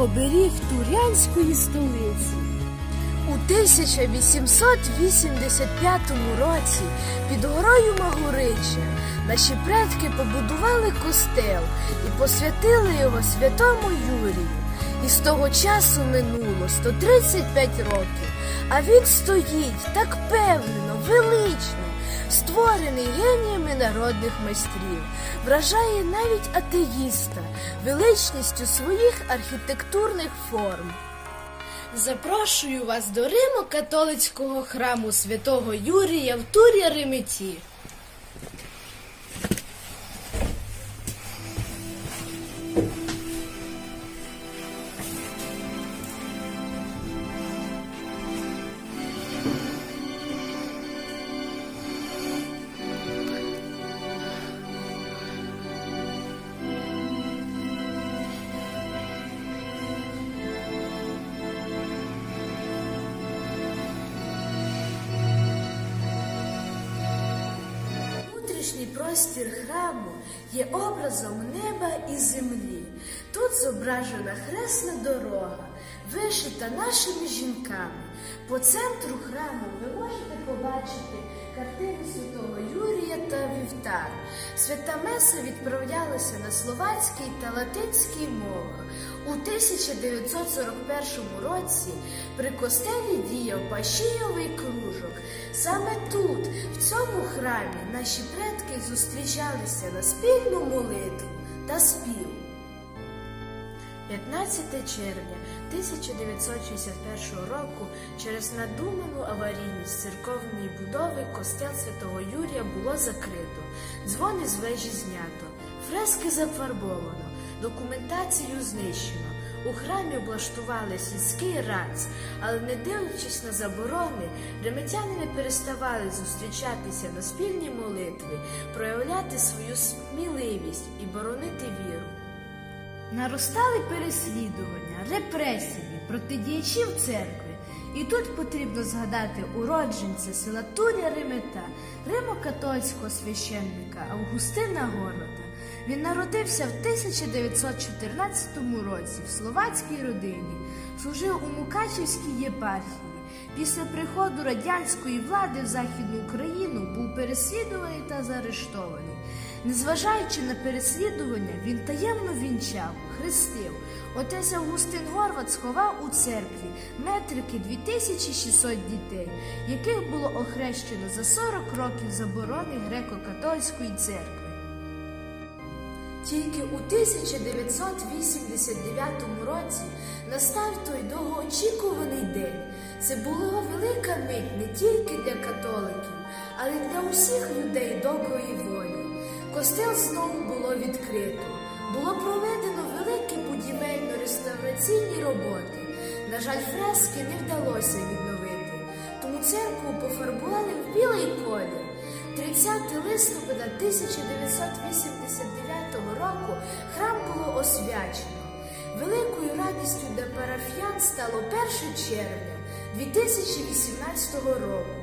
оберіг турянської столиці. У 1885 році під горою Магурича наші предки побудували костел і посвятили його святому Юрію. І з того часу минуло 135 років, а він стоїть так певно, велично, створений геніями народних майстрів, вражає навіть атеїста величністю своїх архітектурних форм. Запрошую вас до Риму католицького храму святого Юрія в Турі Реметі. Внутрішній простір храму є образом неба і землі. Тут зображена хресна дорога, вишита нашими жінками. По центру храму ви можете побачити картину святого Юрія та Вівтар. Свята Меса відправлялася на словацькій та латинській мовах. У 1941 році при костелі діяв Пашійовий кружок. Саме тут, в цьому храмі, наші предки зустрічалися на спільну молитву та спів. 15 червня 1961 року через надуману аварійність церковної будови костел святого Юрія було закрито, дзвони з вежі знято, фрески зафарбовано, документацію знищено. У храмі облаштували сільський рац, але не дивлячись на заборони, реметяни не переставали зустрічатися на спільні молитви, проявляти свою сміливість і боронити віру. Наростали переслідування, репресії проти діячів церкви. І тут потрібно згадати уродженця села Туря Ремета, римо-католицького священника Августина Горвата. Він народився в 1914 році в словацькій родині, служив у Мукачівській єпархії. Після приходу радянської влади в Західну Україну був переслідуваний та заарештований. Незважаючи на переслідування, він таємно вінчав, хрестив. Отець Августин Горват сховав у церкві метрики 2600 дітей, яких було охрещено за 40 років заборони греко-католицької церкви. Тільки у 1989 році настав той довгоочікуваний день. Це була велика мить не тільки для католиків, але й для усіх людей доброї волі. Костел знову було відкрито. Було проведено великі будівельно-реставраційні роботи. На жаль, фрески не вдалося відновити, тому церкву пофарбували в білий колір. 30 листопада 1989 року храм було освячено. Великою радістю для парафіян стало 1 червня 2018 року.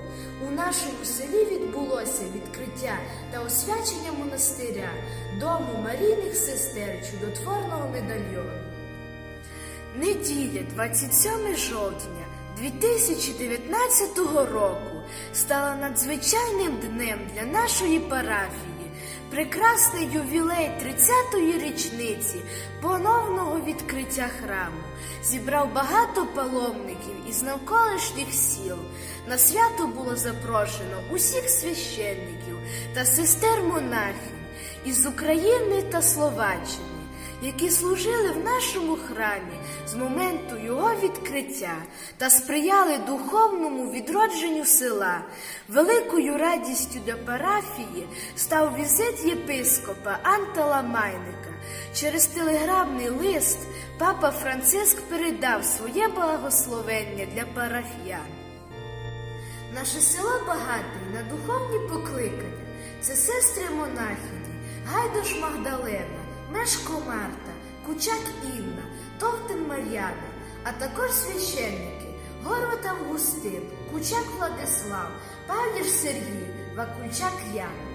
У нашому селі відбулося відкриття та освячення монастиря, дому Марійних сестер чудотворного медальйону. Неділя 27 жовтня 2019 року стала надзвичайним днем для нашої парафії. Прекрасний ювілей 30-ї річниці поновного відкриття храму зібрав багато паломників із навколишніх сіл. На свято було запрошено усіх священників та сестер монахів із України та Словаччини які служили в нашому храмі з моменту його відкриття та сприяли духовному відродженню села. Великою радістю для парафії став візит єпископа Антала Майника. Через телеграмний лист папа Франциск передав своє благословення для парафіян. Наше село багате на духовні покликання. Це сестри монахині, Гайдош Магдалена, Мешко Марта, Кучак Інна, Товтин Мар'яна, а також священники Горват Августин, Кучак Владислав, Павліш Сергій, Вакульчак Ян.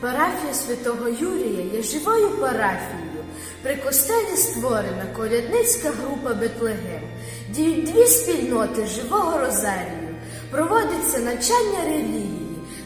Парафія святого Юрія є живою парафією, При костелі створена колядницька група Бетлегем. Діють дві спільноти живого розарію. Проводиться навчання релігії,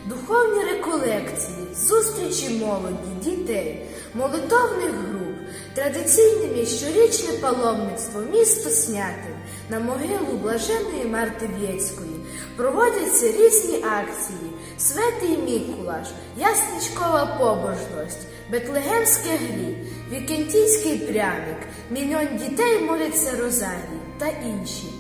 духовні реколекції, зустрічі молоді, дітей, молитовних груп, традиційним є щорічне паломництво місто Снятин на могилу блаженої Марти В'єцької. Проводяться різні акції: Святий Мікулаш, Ясничкова побожність, Бетлегемське грі, Вікентійський пряник, мільйон дітей моляться Розарії та інші.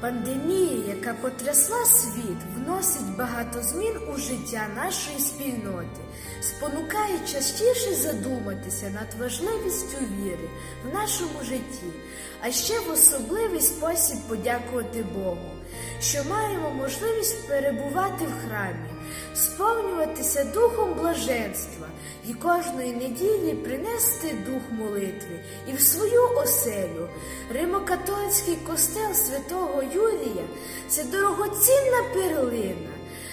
Пандемія, яка потрясла світ, вносить багато змін у життя нашої спільноти, спонукає частіше задуматися над важливістю віри в нашому житті, а ще в особливий спосіб подякувати Богу, що маємо можливість перебувати в храмі, сповнюватися духом блаженства і кожної неділі принести дух молитви і в свою оселю. Римокатолицький костел святого Юрія це дорогоцінна перлина,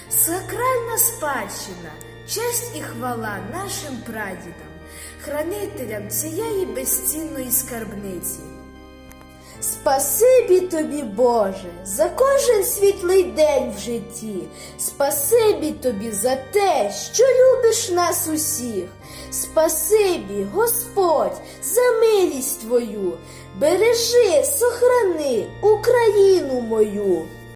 сакральна спадщина, честь і хвала нашим прадідам, хранителям цієї безцінної скарбниці. Спасибі тобі, Боже, за кожен світлий день в житті. Спасибі тобі за те, що любиш нас усіх. Спасибі, Господь, за милість твою. Бережи, сохрани Україну мою.